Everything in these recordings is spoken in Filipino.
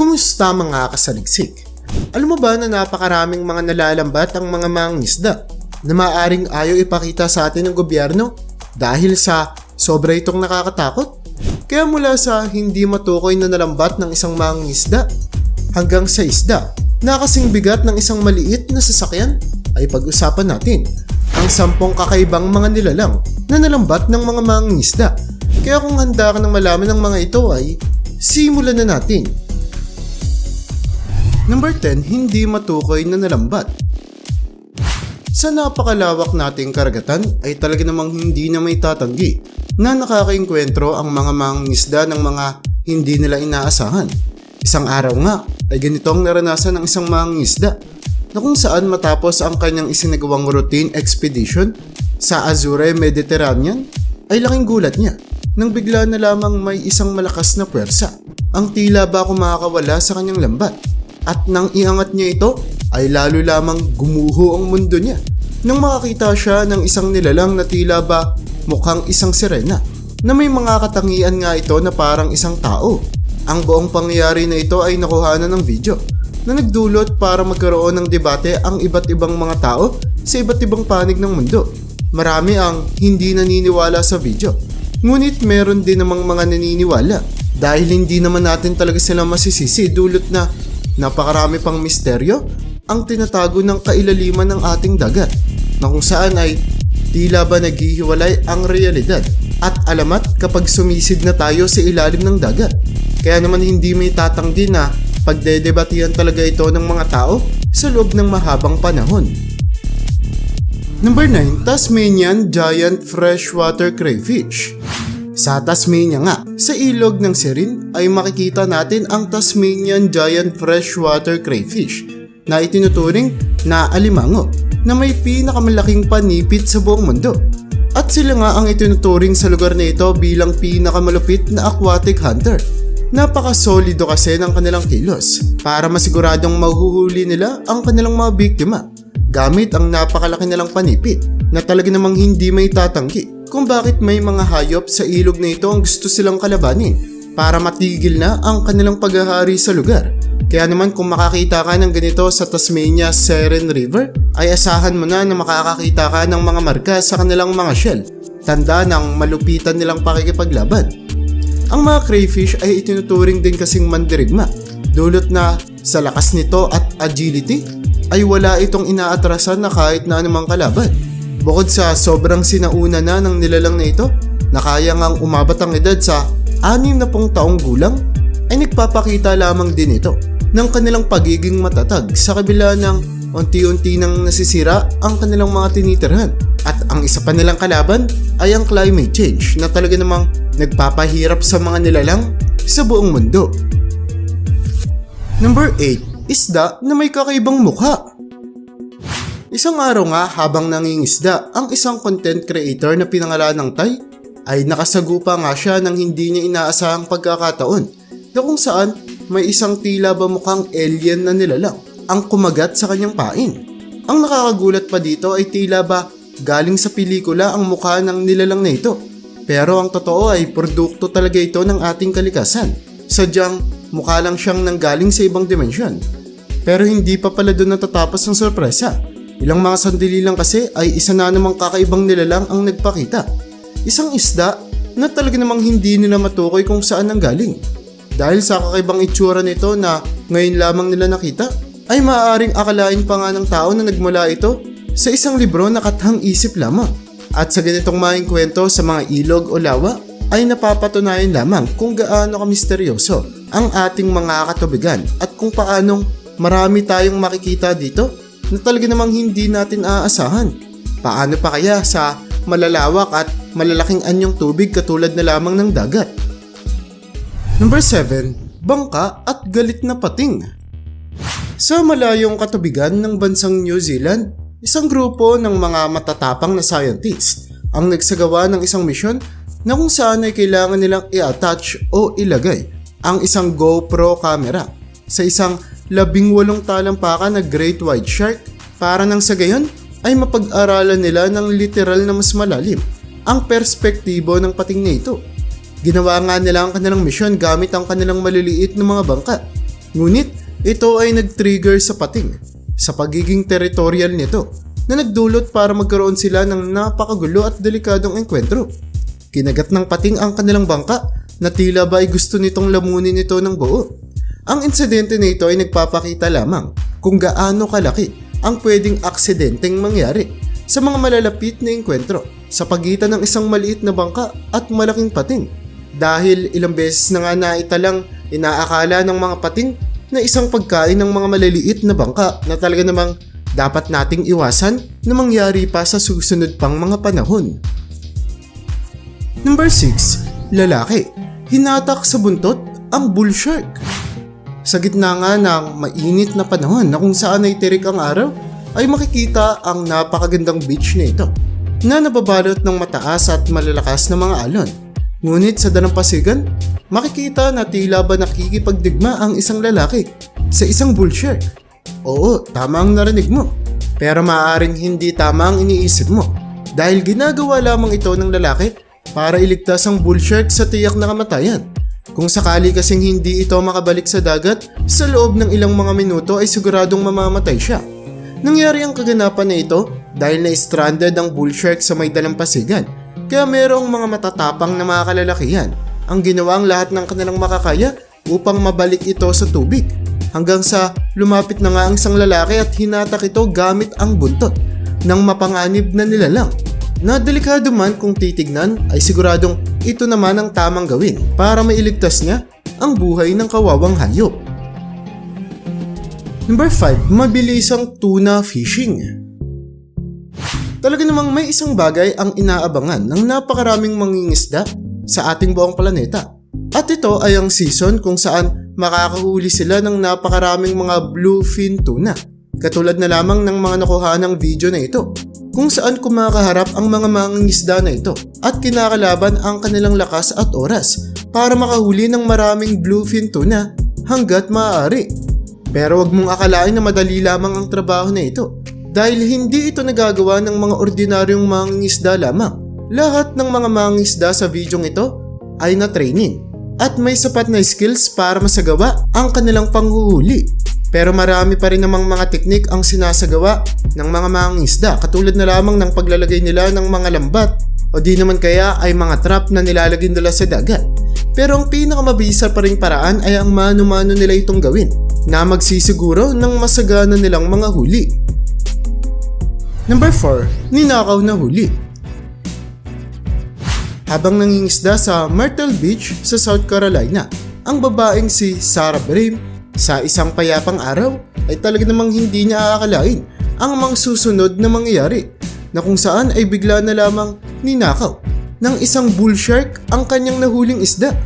Kumusta mga kasaliksik? Alam mo ba na napakaraming mga nalalambat ang mga mangisda na maaring ayaw ipakita sa atin ng gobyerno dahil sa sobra itong nakakatakot? Kaya mula sa hindi matukoy na nalambat ng isang mangisda hanggang sa isda na kasing bigat ng isang maliit na sasakyan ay pag-usapan natin ang sampung kakaibang mga nilalang na nalambat ng mga mangingisda. Kaya kung handa ka nang malaman ng mga ito ay simulan na natin. Number 10, hindi matukoy na nalambat. Sa napakalawak nating karagatan ay talaga namang hindi na may tatanggi na nakakainkwentro ang mga mangingisda ng mga hindi nila inaasahan. Isang araw nga ay ganitong naranasan ng isang mangingisda na kung saan matapos ang kanyang isinagawang routine expedition sa Azure Mediterranean ay laking gulat niya nang bigla na lamang may isang malakas na puwersa. Ang tila ba kumakawala sa kanyang lambat at nang iangat niya ito ay lalo lamang gumuho ang mundo niya. Nang makakita siya ng isang nilalang na tila ba mukhang isang sirena na may mga katangian nga ito na parang isang tao. Ang buong pangyayari na ito ay nakuhanan ng video na nagdulot para magkaroon ng debate ang iba't ibang mga tao sa iba't ibang panig ng mundo. Marami ang hindi naniniwala sa video. Ngunit meron din namang mga naniniwala dahil hindi naman natin talaga sila masisisi dulot na napakarami pang misteryo ang tinatago ng kailaliman ng ating dagat na kung saan ay tila ba naghihiwalay ang realidad at alamat kapag sumisid na tayo sa ilalim ng dagat. Kaya naman hindi may tatanggi na pagdedebatihan talaga ito ng mga tao sa loob ng mahabang panahon. Number 9, Tasmanian Giant Freshwater Crayfish. Sa Tasmania nga, sa ilog ng Serin ay makikita natin ang Tasmanian Giant Freshwater Crayfish na itinuturing na alimango na may pinakamalaking panipit sa buong mundo. At sila nga ang itinuturing sa lugar na ito bilang pinakamalupit na aquatic hunter. Napakasolido kasi ng kanilang kilos para masiguradong mahuhuli nila ang kanilang mga biktima gamit ang napakalaki nilang panipit na talaga namang hindi may tatanggi kung bakit may mga hayop sa ilog na ito ang gusto silang kalabanin para matigil na ang kanilang paghahari sa lugar. Kaya naman kung makakita ka ng ganito sa Tasmania Seren River, ay asahan mo na na makakakita ka ng mga marka sa kanilang mga shell. Tanda ng malupitan nilang pakikipaglaban. Ang mga crayfish ay itinuturing din kasing mandirigma, dulot na sa lakas nito at agility ay wala itong inaatrasan na kahit na anumang kalaban. Bukod sa sobrang sinauna na ng nilalang na ito, na kaya ngang umabot ang edad sa 60 taong gulang, ay nagpapakita lamang din ito ng kanilang pagiging matatag sa kabila ng unti-unti nang nasisira ang kanilang mga tinitirhan. At ang isa pa nilang kalaban ay ang climate change na talaga namang nagpapahirap sa mga nilalang sa buong mundo. Number 8, isda na may kakaibang mukha. Isang araw nga habang nangingisda ang isang content creator na pinangalan ng Tay ay nakasagupa nga siya ng hindi niya inaasahang pagkakataon na kung saan may isang tila ba mukhang alien na nilalang ang kumagat sa kanyang pain. Ang nakakagulat pa dito ay tila ba galing sa pelikula ang mukha ng nilalang na ito. Pero ang totoo ay produkto talaga ito ng ating kalikasan. Sadyang mukha lang siyang nanggaling sa ibang dimensyon. Pero hindi pa pala doon natatapos ang sorpresa. Ilang mga sandali lang kasi ay isa na namang kakaibang nilalang ang nagpakita. Isang isda na talaga namang hindi nila matukoy kung saan nanggaling. Dahil sa kakaibang itsura nito na ngayon lamang nila nakita, ay maaaring akalain pa nga ng tao na nagmula ito sa isang libro na kathang isip lamang. At sa ganitong maing kwento sa mga ilog o lawa, ay napapatunayan lamang kung gaano kamisteryoso ang ating mga katubigan at kung paanong marami tayong makikita dito na talaga namang hindi natin aasahan. Paano pa kaya sa malalawak at malalaking anyong tubig katulad na lamang ng dagat? Number 7, bangka at galit na pating. Sa malayong katubigan ng bansang New Zealand, isang grupo ng mga matatapang na scientist ang nagsagawa ng isang misyon na kung saan ay kailangan nilang i-attach o ilagay ang isang GoPro camera sa isang labing walong talampakan na Great White Shark para nang sa gayon ay mapag-aralan nila ng literal na mas malalim ang perspektibo ng pating na ito. Ginawa nga nila ang kanilang misyon gamit ang kanilang maliliit na mga bangka Ngunit ito ay nag-trigger sa pating sa pagiging territorial nito na nagdulot para magkaroon sila ng napakagulo at delikadong enkwentro. Kinagat ng pating ang kanilang bangka na tila ba ay gusto nitong lamunin ito ng buo. Ang insidente na ito ay nagpapakita lamang kung gaano kalaki ang pwedeng aksidenteng mangyari sa mga malalapit na enkwentro sa pagitan ng isang maliit na bangka at malaking pating. Dahil ilang beses na nga naitalang inaakala ng mga pating na isang pagkain ng mga maliliit na bangka na talaga namang dapat nating iwasan na mangyari pa sa susunod pang mga panahon. Number 6. Lalaki. Hinatak sa buntot ang bull shark. Sa gitna nga ng mainit na panahon na kung saan ay tirik ang araw, ay makikita ang napakagandang beach na ito na nababalot ng mataas at malalakas na mga alon. Ngunit sa dalampasigan, makikita na tila ba nakikipagdigma ang isang lalaki sa isang bull shark. Oo, tama ang narinig mo. Pero maaaring hindi tama ang iniisip mo dahil ginagawa lamang ito ng lalaki para iligtas ang bull shark sa tiyak na kamatayan. Kung sakali kasing hindi ito makabalik sa dagat, sa loob ng ilang mga minuto ay siguradong mamamatay siya. Nangyari ang kaganapan na ito dahil na-stranded ang bull shark sa may dalampasigan. Kaya merong mga matatapang na mga kalalakihan ang ginawa ang lahat ng kanilang makakaya upang mabalik ito sa tubig. Hanggang sa lumapit na nga ang isang lalaki at hinatak ito gamit ang buntot ng mapanganib na nilalang. Na delikado man kung titignan ay siguradong ito naman ang tamang gawin para mailigtas niya ang buhay ng kawawang hayop. Number 5, mabilisang tuna fishing. Talaga namang may isang bagay ang inaabangan ng napakaraming mangingisda sa ating buong planeta. At ito ay ang season kung saan makakahuli sila ng napakaraming mga bluefin tuna. Katulad na lamang ng mga nakuha ng video na ito kung saan kumakaharap ang mga mangingisda na ito at kinakalaban ang kanilang lakas at oras para makahuli ng maraming bluefin tuna hanggat maaari. Pero wag mong akalain na madali lamang ang trabaho na ito dahil hindi ito nagagawa ng mga ordinaryong mangingisda lamang. Lahat ng mga mangingisda sa videong ito ay na training at may sapat na skills para masagawa ang kanilang panghuhuli. Pero marami pa rin namang mga teknik ang sinasagawa ng mga mangingisda katulad na lamang ng paglalagay nila ng mga lambat o di naman kaya ay mga trap na nilalagay nila sa dagat. Pero ang pinakamabisa pa rin paraan ay ang mano-mano nila itong gawin na magsisiguro ng masagana nilang mga huli. Number 4, ninakaw na huli. Habang nangingisda sa Myrtle Beach sa South Carolina, ang babaeng si Sarah Brim sa isang payapang araw ay talaga namang hindi niya aakalain ang mga susunod na mangyayari na kung saan ay bigla na lamang ninakaw ng isang bull shark ang kanyang nahuling isda.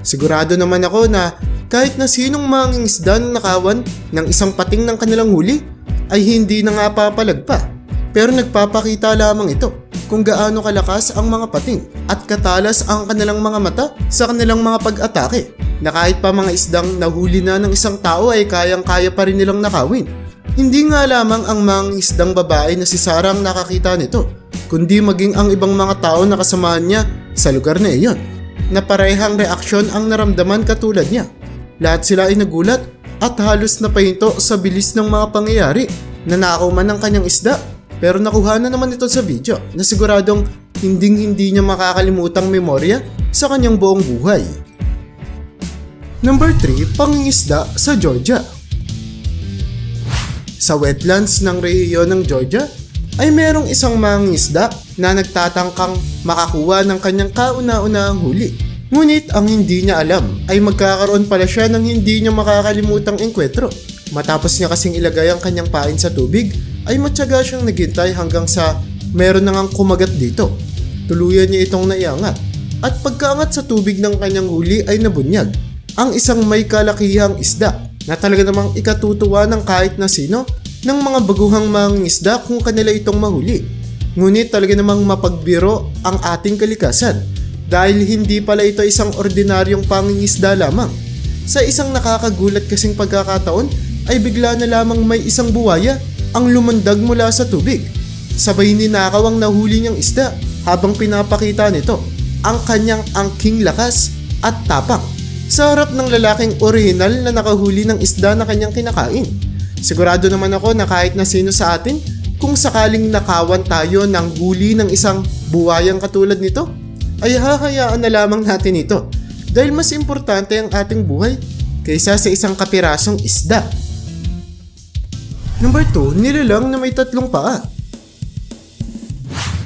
Sigurado naman ako na kahit na sinong manging isda na nakawan ng isang pating ng kanilang huli ay hindi na nga papalag pa. Pero nagpapakita lamang ito kung gaano kalakas ang mga pating at katalas ang kanilang mga mata sa kanilang mga pag-atake na kahit pa mga isdang nahuli na ng isang tao ay kayang-kaya pa rin nilang nakawin. Hindi nga lamang ang mga isdang babae na si Sarah ang nakakita nito, kundi maging ang ibang mga tao na kasamahan niya sa lugar na iyon, na parehang reaksyon ang naramdaman katulad niya. Lahat sila ay nagulat at halos napahinto sa bilis ng mga pangyayari na nakaw man ng kanyang isda pero nakuha na naman ito sa video na siguradong hinding hindi niya makakalimutang memorya sa kanyang buong buhay. Number 3, pangingisda sa Georgia. Sa wetlands ng rehiyon ng Georgia ay merong isang mangingisda na nagtatangkang makakuha ng kanyang kauna-unahang huli. Ngunit ang hindi niya alam ay magkakaroon pala siya ng hindi niya makakalimutang enkwentro. Matapos niya kasing ilagay ang kanyang pain sa tubig, ay matyaga siyang naghintay hanggang sa meron na ngang kumagat dito. Tuluyan niya itong naiangat. At pagkaangat sa tubig ng kanyang huli ay nabunyag. Ang isang may kalakihang isda na talaga namang ikatutuwa ng kahit na sino ng mga baguhang mangingisda kung kanila itong mahuli. Ngunit talaga namang mapagbiro ang ating kalikasan dahil hindi pala ito isang ordinaryong pangingisda lamang. Sa isang nakakagulat kasing pagkakataon ay bigla na lamang may isang buwaya ang lumundag mula sa tubig. Sabay ninakaw ang nahuli niyang isda habang pinapakita nito ang kanyang angking lakas at tapang. Sa harap ng lalaking orihinal na nakahuli ng isda na kanyang kinakain. Sigurado naman ako na kahit na sino sa atin, kung sakaling nakawan tayo ng huli ng isang buwayang katulad nito, ay hahayaan na lamang natin ito dahil mas importante ang ating buhay kaysa sa isang kapirasong isda. Number 2, nilalang na may tatlong paa.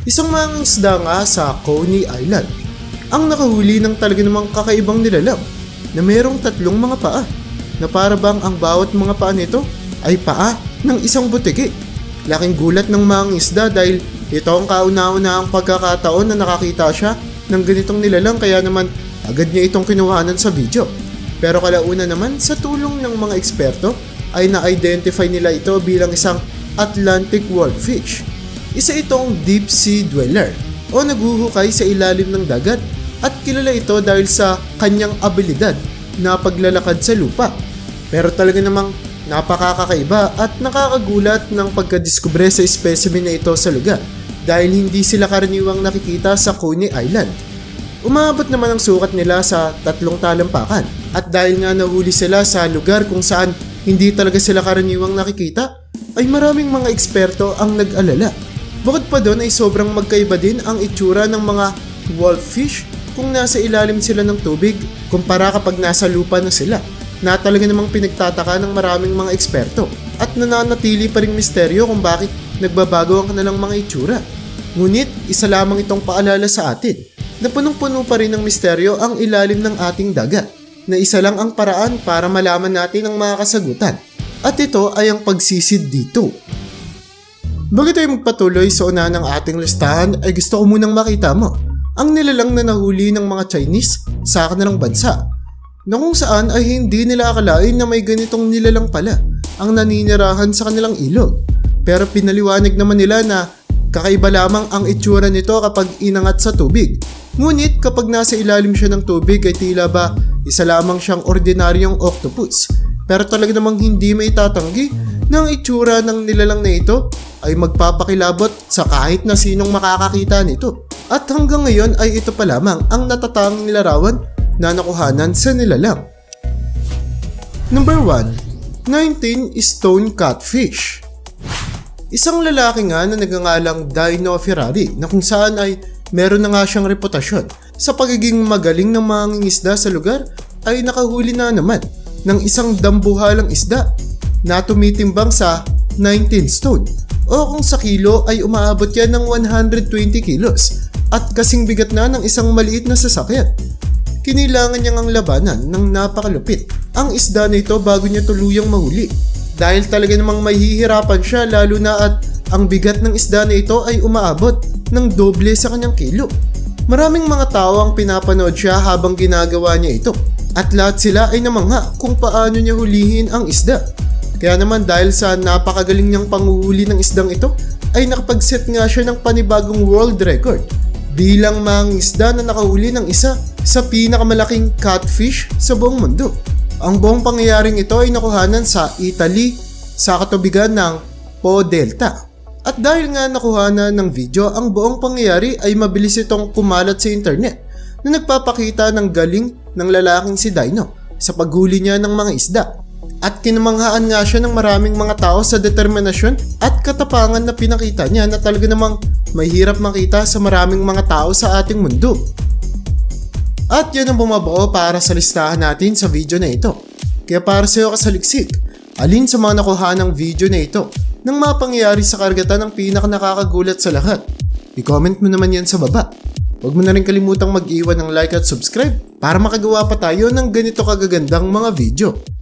Isang mga isda nga sa Coney Island ang nakahuli ng talaga namang kakaibang nilalang na mayroong tatlong mga paa na para bang ang bawat mga paa nito ay paa ng isang butiki. Laking gulat ng mga isda dahil ito ang kauna-unahang pagkakataon na nakakita siya ng ganitong nilalang kaya naman agad niya itong kinuhanan sa video. Pero kalauna naman sa tulong ng mga eksperto ay na-identify nila ito bilang isang Atlantic Wolffish. Isa itong deep sea dweller o naguhukay sa ilalim ng dagat at kilala ito dahil sa kanyang abilidad na paglalakad sa lupa. Pero talaga namang napakakakaiba at nakakagulat ng pagkadiskubre sa specimen na ito sa lugar dahil hindi sila karaniwang nakikita sa Coney Island. Umabot naman ang sukat nila sa tatlong talampakan at dahil nga nahuli sila sa lugar kung saan hindi talaga sila karaniwang nakikita, ay maraming mga eksperto ang nag-alala. Bukod pa doon ay sobrang magkaiba din ang itsura ng mga wolffish kung nasa ilalim sila ng tubig kumpara kapag nasa lupa na sila na talaga namang pinagtataka ng maraming mga eksperto at nananatili pa ring misteryo kung bakit nagbabago ang kanilang mga itsura. Ngunit isa lamang itong paalala sa atin na punong-puno pa rin ng misteryo ang ilalim ng ating dagat na isa lang ang paraan para malaman natin ang mga kasagutan at ito ay ang pagsisid dito. Bago tayo magpatuloy sa una ng ating listahan ay gusto ko munang makita mo ang nilalang na nahuli ng mga Chinese sa kanilang bansa na kung saan ay hindi nila akalain na may ganitong nilalang pala ang naninirahan sa kanilang ilog. Pero pinaliwanag naman nila na kakaiba lamang ang itsura nito kapag inangat sa tubig. Ngunit kapag nasa ilalim siya ng tubig ay tila ba isa lamang siyang ordinaryong octopus. Pero talaga namang hindi may tatanggi na ang itsura ng nilalang na ito ay magpapakilabot sa kahit na sinong makakakita nito. At hanggang ngayon ay ito pa lamang ang natatanging larawan na nakuhanan sa nilalang. Number 1. 19 Stone Catfish Isang lalaki nga na nagangalang Dino Ferrari na kung saan ay meron na nga siyang reputasyon sa pagiging magaling ng mga ngingisda sa lugar ay nakahuli na naman ng isang dambuhalang isda na tumitimbang sa 19 stone o kung sa kilo ay umaabot yan ng 120 kilos at kasing bigat na ng isang maliit na sasakyan. Kinilangan niyang ang labanan ng napakalupit ang isda na ito bago niya tuluyang mahuli dahil talaga namang mahihirapan siya lalo na at ang bigat ng isda na ito ay umaabot ng doble sa kanyang kilo. Maraming mga tao ang pinapanood siya habang ginagawa niya ito at lahat sila ay namangha kung paano niya hulihin ang isda. Kaya naman dahil sa napakagaling niyang panguhuli ng isdang ito ay nakapag-set nga siya ng panibagong world record bilang mang isda na nakahuli ng isa sa pinakamalaking catfish sa buong mundo. Ang buong pangyayaring ito ay nakuhanan sa Italy sa katubigan ng Po Delta. At dahil nga nakuhanan ng video, ang buong pangyayari ay mabilis itong kumalat sa internet na nagpapakita ng galing ng lalaking si Dino sa paghuli niya ng mga isda. At kinamanghaan nga siya ng maraming mga tao sa determinasyon at katapangan na pinakita niya na talaga namang mahirap makita sa maraming mga tao sa ating mundo. At yan ang bumabuo para sa listahan natin sa video na ito. Kaya para sa iyo kasaliksik, alin sa mga nakuha ng video na ito ng mga pangyayari sa karagatan ang pinaka nakakagulat sa lahat? I-comment mo naman yan sa baba. Huwag mo na rin kalimutang mag-iwan ng like at subscribe para makagawa pa tayo ng ganito kagagandang mga video.